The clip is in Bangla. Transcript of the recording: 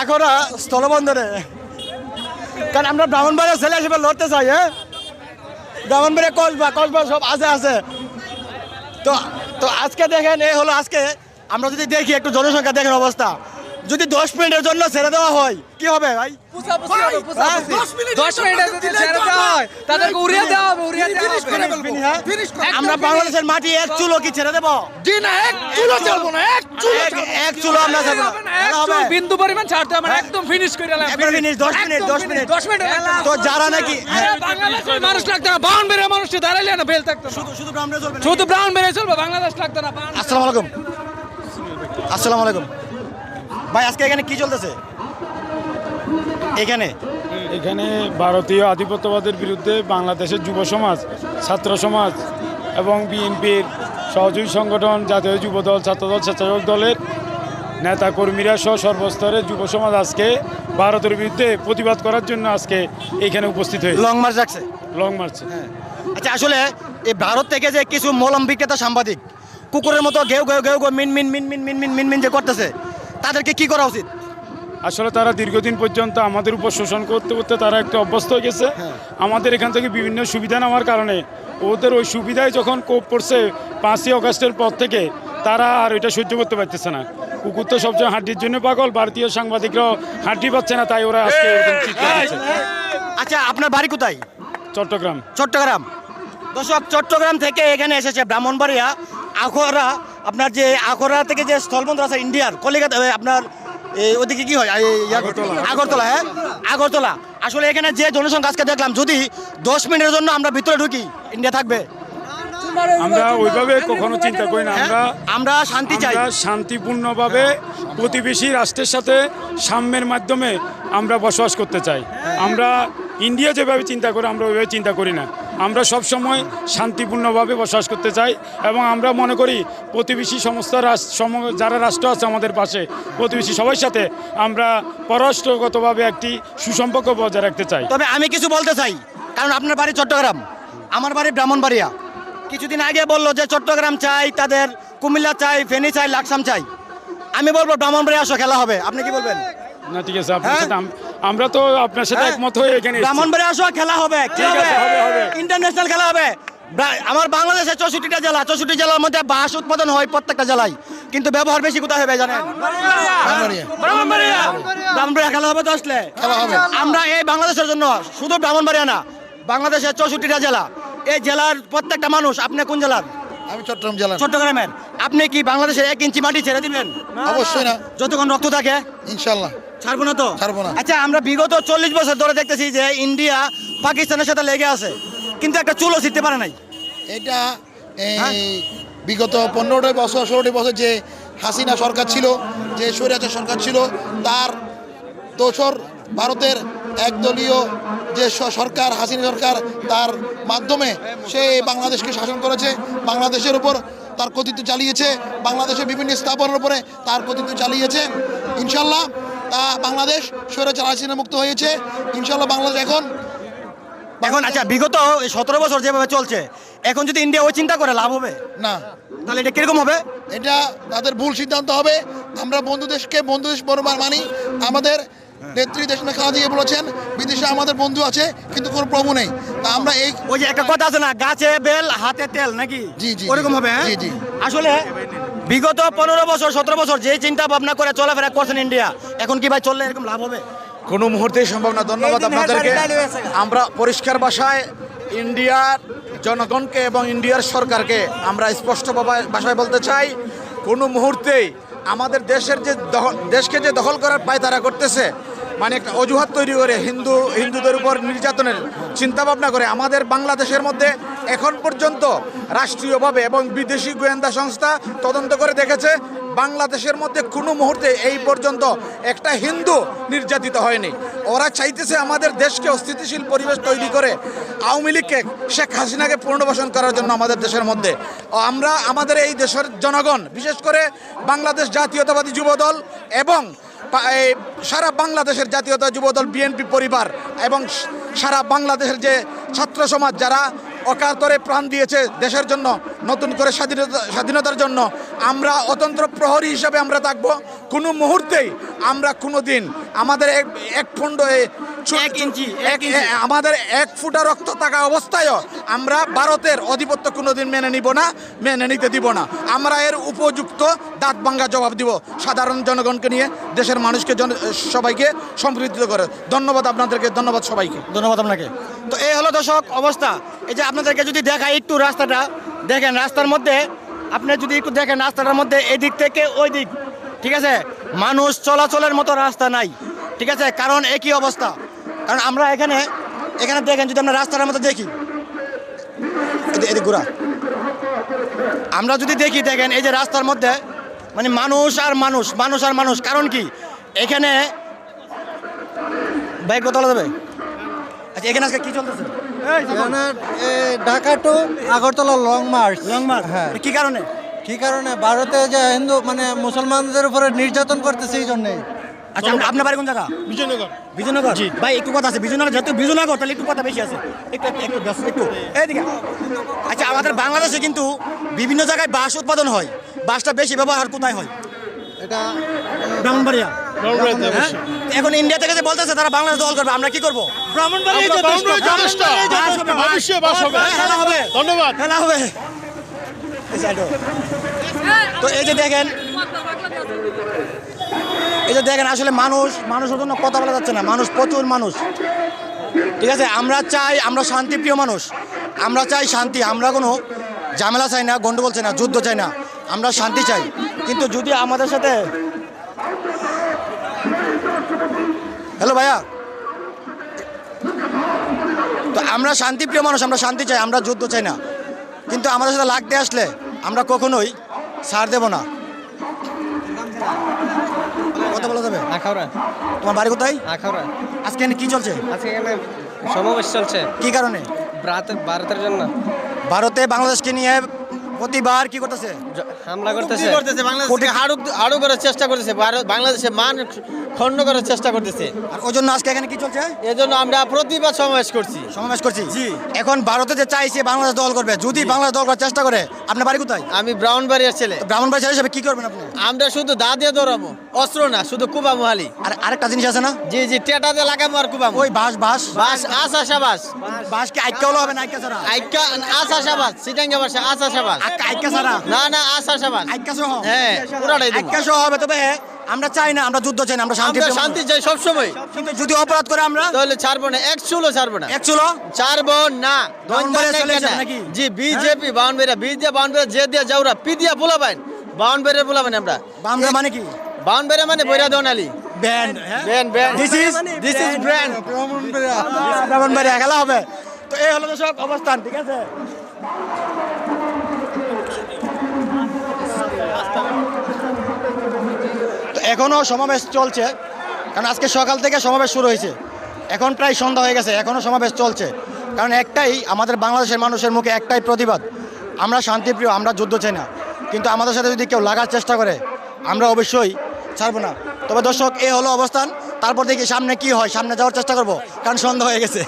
আগরা স্থলবন্দরে। কারণ আমরা ব্রাহ্মণবাড়িয়া ছেলে হিসেবে লড়তে চাই হ্যাঁ? ব্রাহ্মণবাড়িয়া কসবা কসবা সব আছে আছে। তো তো আজকে দেখেন এই হলো আজকে। আমরা যদি দেখি, একটু জনসংখ্যা দেখেন অবস্থা। যদি দশ মিনিটের জন্য ছেড়ে দেওয়া হয় কি হবে ভাই? হ্যাঁ? হয় হ্যাঁ? আমরা বাংলাদেশের মাটি এক চুলো কি ছেড়ে দেবো? এক এক চুলো আমরা বিন্দু পরিমাণ ছাড়তে হবে একদম ফিনিশ করে finish, দশ মিনিট, দশ মিনিট। দশ মিনিট তো যারা নাকি হ্যাঁ, মানুষ লাগতো না বাউন বেড়ে মানুষ দাঁড়াইলে না বেল থাকতো শুধু শুধু ব্রাহ্মণরা চলবে শুধু ব্রাউন বেড়ে চলবে বাংলাদেশ লাগতো না আসসালামু আলাইকুম। আসসালামু আলাইকুম। ভাই আজকে এখানে কি চলতেছে? এখানে? এখানে ভারতীয় আধিপত্যবাদের বিরুদ্ধে বাংলাদেশের যুব সমাজ ছাত্র সমাজ এবং বিএনপির সহযোগী সংগঠন জাতীয় যুবদল ছাত্রদল স্বেচ্ছাসেবক দলের নেতা কর্মীরা সহ সর্বস্তরের যুব সমাজ আজকে ভারতের বিরুদ্ধে প্রতিবাদ করার জন্য আজকে এখানে উপস্থিত হয়েছে। লং মার্চ রাখছে লং মার্চ আচ্ছা আসলে এই ভারত থেকে যে কিছু মলম বিক্রেতা সাংবাদিক কুকুরের মতো ঘেউ ঘেউ ঘেউ ঘেউ মিন মিন মিন মিন মিন মিন মিন মিন যে করতেছে তাদেরকে কি করা উচিত? আসলে তারা দীর্ঘদিন পর্যন্ত আমাদের উপর শোষণ করতে করতে তারা একটা অভ্যস্ত হয়ে গেছে। আমাদের এখান থেকে বিভিন্ন সুবিধা নেওয়ার কারণে ওদের ওই সুবিধায় যখন কোপ পড়ছে পাঁচই অগস্টের পর থেকে তারা আর ওইটা সহ্য করতে পারতেছে না। কুকুর তো সবসময় হাড্ডির জন্য পাগল ভারতীয় সাংবাদিকরাও হাড্ডি পাচ্ছে না তাই ওরা আজকে। আচ্ছা আপনার বাড়ি কোথায়? চট্টগ্রাম। চট্টগ্রাম। দর্শক চট্টগ্রাম থেকে এখানে এসেছে ব্রাহ্মণবাড়িয়া আখড়া আপনার যে আখড়া থেকে যে স্থলবন্দর আছে ইন্ডিয়ার কলিকাতা আপনার ওদিকে কি হয়? আগরতলা। হ্যাঁ? আগরতলা। আসলে এখানে যে জনসংখ্যা আজকে দেখলাম যদি দশ মিনিটের জন্য আমরা ভিতরে ঢুকি ইন্ডিয়া থাকবে। আমরা ওইভাবে কখনো চিন্তা করি না। আমরা হ্যাঁ? আমরা শান্তি চাই। শান্তিপূর্ণভাবে প্রতিবেশী রাষ্ট্রের সাথে সাম্যের মাধ্যমে আমরা বসবাস করতে চাই। আমরা ইন্ডিয়া যেভাবে চিন্তা করে আমরা ওইভাবে চিন্তা করি না। আমরা সব সময় শান্তিপূর্ণভাবে বসবাস করতে চাই এবং আমরা মনে করি প্রতিবেশী সমস্ত রাষ্ট্র সম- যারা রাষ্ট্র আছে আমাদের পাশে প্রতিবেশী সবার সাথে আমরা পররাষ্ট্রগতভাবে একটি সুসম্পর্ক বজায় রাখতে চাই। তবে আমি কিছু বলতে চাই কারণ আপনার বাড়ি চট্টগ্রাম আমার বাড়ি ব্রাহ্মণবাড়িয়া। কিছুদিন আগে বলল যে চট্টগ্রাম চাই তাদের কুমিল্লা চাই ফেনী চাই লাকসাম চাই। আমি বলব ব্রাহ্মণবাড়িয়া আসো খেলা হবে। আপনি কি বলবেন? না ঠিক আছে আপনার হ্যাঁ? সাথে আমরা তো আপনার সাথে হ্যাঁ? একমত হয়ে এখানে এসেছি। ব্রাহ্মণবাড়িয়া আসো খেলা হবে। ইন্টারন্যাশনাল খেলা হবে আমার বাংলাদেশে চৌষট্টিটা জেলা চৌষট্টি জেলার মধ্যে বাঁশ উৎপাদন হয় প্রত্যেকটা জেলায়। কিন্তু ব্যবহার বেশি কোথায় হবে জানেন? ব্রাহ্মণবাড়িয়া। খেলা হবে তো আসলে? আমরা এই বাংলাদেশের জন্য শুধু ব্রাহ্মণবাড়িয়া না বাংলাদেশের চৌষট্টিটা জেলা। এই জেলার প্রত্যেকটা মানুষ আপনি কোন জেলার? আমি চট্টগ্রাম জেলা চট্টগ্রামের। আপনি কি বাংলাদেশের এক ইঞ্চি মাটি ছেড়ে দিবেন? অবশ্যই না। যতক্ষণ রক্ত থাকে? ইনশাল্লাহ। ছাড়বো না তো ছাড়বো না। আচ্ছা আমরা বিগত চল্লিশ বছর ধরে দেখতেছি যে ইন্ডিয়া পাকিস্তানের সাথে লেগে আছে কিন্তু একটা চুলও শিখতে পারে নাই এটা এই হ্যাঁ? বিগত পনেরোটি বছর ষোলোটি বছর যে হাসিনা সরকার ছিল যে স্বৈরাচার সরকার ছিল তার দোসর ভারতের একদলীয় যে সরকার হাসিনা সরকার তার মাধ্যমে সে বাংলাদেশকে শাসন করেছে বাংলাদেশের উপর তার কর্তৃত্ব চালিয়েছে বাংলাদেশের বিভিন্ন স্থাপনের উপরে তার কর্তৃত্ব চালিয়েছে ইনশাল্লাহ তা বাংলাদেশ স্বৈরাচার হাসিনা মুক্ত হয়েছে। ইনশাল্লাহ বাংলাদেশ এখন এখন আচ্ছা বিগত সতেরো বছর যেভাবে চলছে এখন যদি ইন্ডিয়া ওই চিন্তা করে লাভ হবে? না। তাহলে এটা কীরকম হবে? এটা তাদের ভুল সিদ্ধান্ত হবে। আমরা বন্ধু দেশকে বন্ধু দেশ বরাবর মানি। আমাদের নেত্রী দেশ খাওয়া দিয়ে বলেছেন বিদেশে আমাদের বন্ধু আছে কিন্তু কোনো প্রভু নেই। তা আমরা এই ওই যে একটা কথা আছে না গাছে বেল হাতে তেল নাকি? জি, জি, ওরকম হবে হ্যাঁ? জি, জি। আসলে বিগত পনেরো বছর সতেরো বছর যে চিন্তা ভাবনা করে চলাফেরা করছেন ইন্ডিয়া এখন কি ভাই চললে এরকম লাভ হবে? কোনো মুহূর্তেই সম্ভব না। ধন্যবাদ আপনাদেরকে। আমরা পরিষ্কার ভাষায় ইন্ডিয়ার জনগণকে এবং ইন্ডিয়ার সরকারকে আমরা স্পষ্ট ভাষায় বলতে চাই কোনো মুহূর্তেই আমাদের দেশের যে দখল- দেশকে যে দখল করার পায় তারা করতেছে মানে একটা অজুহাত তৈরি করে হিন্দু হিন্দুদের উপর নির্যাতনের চিন্তা ভাবনা করে আমাদের বাংলাদেশের মধ্যে এখন পর্যন্ত রাষ্ট্রীয়ভাবে এবং বিদেশি গোয়েন্দা সংস্থা তদন্ত করে দেখেছে, বাংলাদেশের মধ্যে কোনো মুহূর্তে এই পর্যন্ত একটা হিন্দু নির্যাতিত হয়নি। ওরা চাইতেছে আমাদের দেশকে অস্থিতিশীল পরিবেশ তৈরি করে আওয়ামী লীগকে শেখ হাসিনাকে পুনর্বাসন করার জন্য আমাদের দেশের মধ্যে। আমরা আমাদের এই দেশের জনগণ, বিশেষ করে বাংলাদেশ জাতীয়তাবাদী যুবদল এবং সারা বাংলাদেশের জাতীয়তা যুবদল, বিএনপি পরিবার এবং সারা বাংলাদেশের যে ছাত্র সমাজ যারা অকাতরে প্রাণ দিয়েছে দেশের জন্য, নতুন করে স্বাধীনতা স্বাধীনতার জন্য। আমরা অতন্ত্র প্রহরী হিসাবে আমরা থাকব। কোনো মুহূর্তেই আমরা কোনো দিন আমাদের এক এক পণ্ড এক ইঞ্চি, এক ইঞ্চি। আমাদের এক ফুটা রক্ত থাকা অবস্থায়ও আমরা ভারতের আধিপত্য কোনোদিন মেনে নিব না মেনে নিতে দিব না। আমরা এর উপযুক্ত দাঁত ভাঙ্গা জবাব দিব সাধারণ জনগণকে নিয়ে দেশের মানুষকে জন সবাইকে সম্পৃক্ত করে। ধন্যবাদ আপনাদেরকে ধন্যবাদ সবাইকে। ধন্যবাদ আপনাকে। তো এই হলো দর্শক অবস্থা। এই যে আপনাদেরকে যদি দেখাই একটু রাস্তাটা দেখেন রাস্তার মধ্যে আপনি যদি একটু দেখেন রাস্তাটার মধ্যে এদিক থেকে ওই দিক ঠিক আছে? মানুষ চলাচলের মতো রাস্তা নাই ঠিক আছে? কারণ একই অবস্থা। কারণ আমরা এখানে এখানে দেখেন যদি আমরা রাস্তার মধ্যে দেখি। এদি- এদিক ঘোরা। আমরা যদি দেখি দেখেন এই যে রাস্তার মধ্যে মানে মানুষ আর মানুষ মানুষ আর মানুষ কারণ কি? এখানে বাইক কত যাবে? আচ্ছা এখানে আজকে কি চলতেছে? Dhaka to Agartala long march. Long march? হ্যাঁ। কি কারণে? কি কারণে? ভারতে যে হিন্দু মানে মুসলমানদের উপরে নির্যাতন করতেছে এই জন্যে আচ্ছা আপ- আপনার বাড়ি কোন জায়গা? বিজয়নগর। বিজয়নগর? ভাই একটু কথা আছে বিজয়নগর যেহেতু বিজয়নগর তাহলে একটু কথা বেশি আছে। একটু একটু ব্যস্ত, একটু। এইদিকে। আচ্ছা আমাদের বাংলাদেশে কিন্তু বিভিন্ন জায়গায় বাঁশ উৎপাদন হয়। বাঁশটা বেশি ব্যবহার কোথায় হয়? এটা ব্রাহ্মণবাড়িয়া। হ্যাঁ? এখন ইন্ডিয়া থেকে যে বলতেছে তারা বাংলাদেশ দল করবে আমরা কি করব। হ্যাঁ, হবে। ধন্যবাদ। খেলা হবে। তো এই যে দেখেন যে দেখেন, আসলে মানুষ, মানুষের জন্য কথা বলা যাচ্ছে না। মানুষ প্রচুর মানুষ। ঠিক আছে? আমরা চাই আমরা শান্তিপ্রিয় মানুষ। আমরা চাই শান্তি। আমরা কোনো ঝামেলা চাই না, গন্ডগোল চাই না, যুদ্ধ চাই না। আমরা শান্তি চাই। কিন্তু যদি আমাদের সাথে হ্যালো ভাইয়া? তো আমরা শান্তিপ্রিয় মানুষ, আমরা শান্তি চাই, আমরা যুদ্ধ চাই না। কিন্তু আমাদের সাথে লাগতে আসলে আমরা কখনোই ছাড় দেব না কথা বলা যাবে আখাউড়া। তোমার বাড়ি কোথায়? আখাউড়া। আজকে এখানে কি চলছে? আজকে এখানে সমাবেশ চলছে। কি কারণে? ভারতের ভারতের জন্য। ভারতে বাংলাদেশকে নিয়ে প্রতিবার কি করতেছে? হামলা করতেছে। করতেছে বাংলাদেশকে হাড়ু হাড়ু করার চেষ্টা করতেছে ভারত বাংলাদেশের মান খণ্ড করার চেষ্টা করতেছে। আর ওই জন্য আজকে এখানে কি চলছে? এজন্য আমরা প্রতিবাদ সমাবেশ করছি। সমাবেশ করছি? জি। এখন ভারতে যে চাইছে বাংলাদেশ দল করবে যদি বাংলাদেশ দল করার চেষ্টা করে আপনার বাড়ি কোথায়? আমি ব্রাউনবাড়িয়ার ছেলে ব্রাহ্মণ বাড়ি ছেলে হিসেবে কি করবেন আপনি? আমরা শুধু দা দিয়ে দৌড়াবো অস্ত্র না শুধু কুবা মোহালি। আর আরেকটা জিনিস আছে না? জি জি টেটাতে লাগাবো আর কুবামো ওই বাস বাস বাস আস আশাবাস। বাস কি আইকা হলো হবে না আইকা ছাড়া। আইকা আস আশাবাস সিটাঙ্গা ভাষা আস আশাবাস। আইকা- না না আস আইকা সহ হ্যাঁ পুরাটাই আইকা সহ হবে তবে আমরা চাই না আমরা যুদ্ধ চাই না আমরা শান্তি শান্তি চাই সবসময়। কিন্তু যদি অপরাধ করে আমরা? তাহলে ছাড়বো না এক চুলো ছাড়বো না। এক চলো ছাড়বো না? জি বিজেপি বাউনবেরা বিজে বাউনবেরা যে দিয়ে যাওরা পি দিয়া পোলাবেন বাউনবেরা পোলাবেন আমরা। মানে কি? বাউনবেরা মানে বৈরা দোনালি। Band band band. This is this is brand খেলা হবে। তো এই হলো দর্শক অবস্থান ঠিক আছে? তো এখনও সমাবেশ চলছে, কারণ আজকে সকাল থেকে সমাবেশ শুরু হয়েছে। এখন প্রায় সন্ধ্যা হয়ে গেছে এখনও সমাবেশ চলছে। কারণ একটাই আমাদের বাংলাদেশের মানুষের মুখে একটাই প্রতিবাদ, আমরা শান্তিপ্রিয়, আমরা যুদ্ধ চাই না। কিন্তু আমাদের সাথে যদি কেউ লাগার চেষ্টা করে, আমরা অবশ্যই ছাড়বো না। তবে দর্শক, এ হলো অবস্থান। তারপর দেখি সামনে কি হয়, সামনে যাওয়ার চেষ্টা করব, কারণ সন্ধ্যা হয়ে গেছে।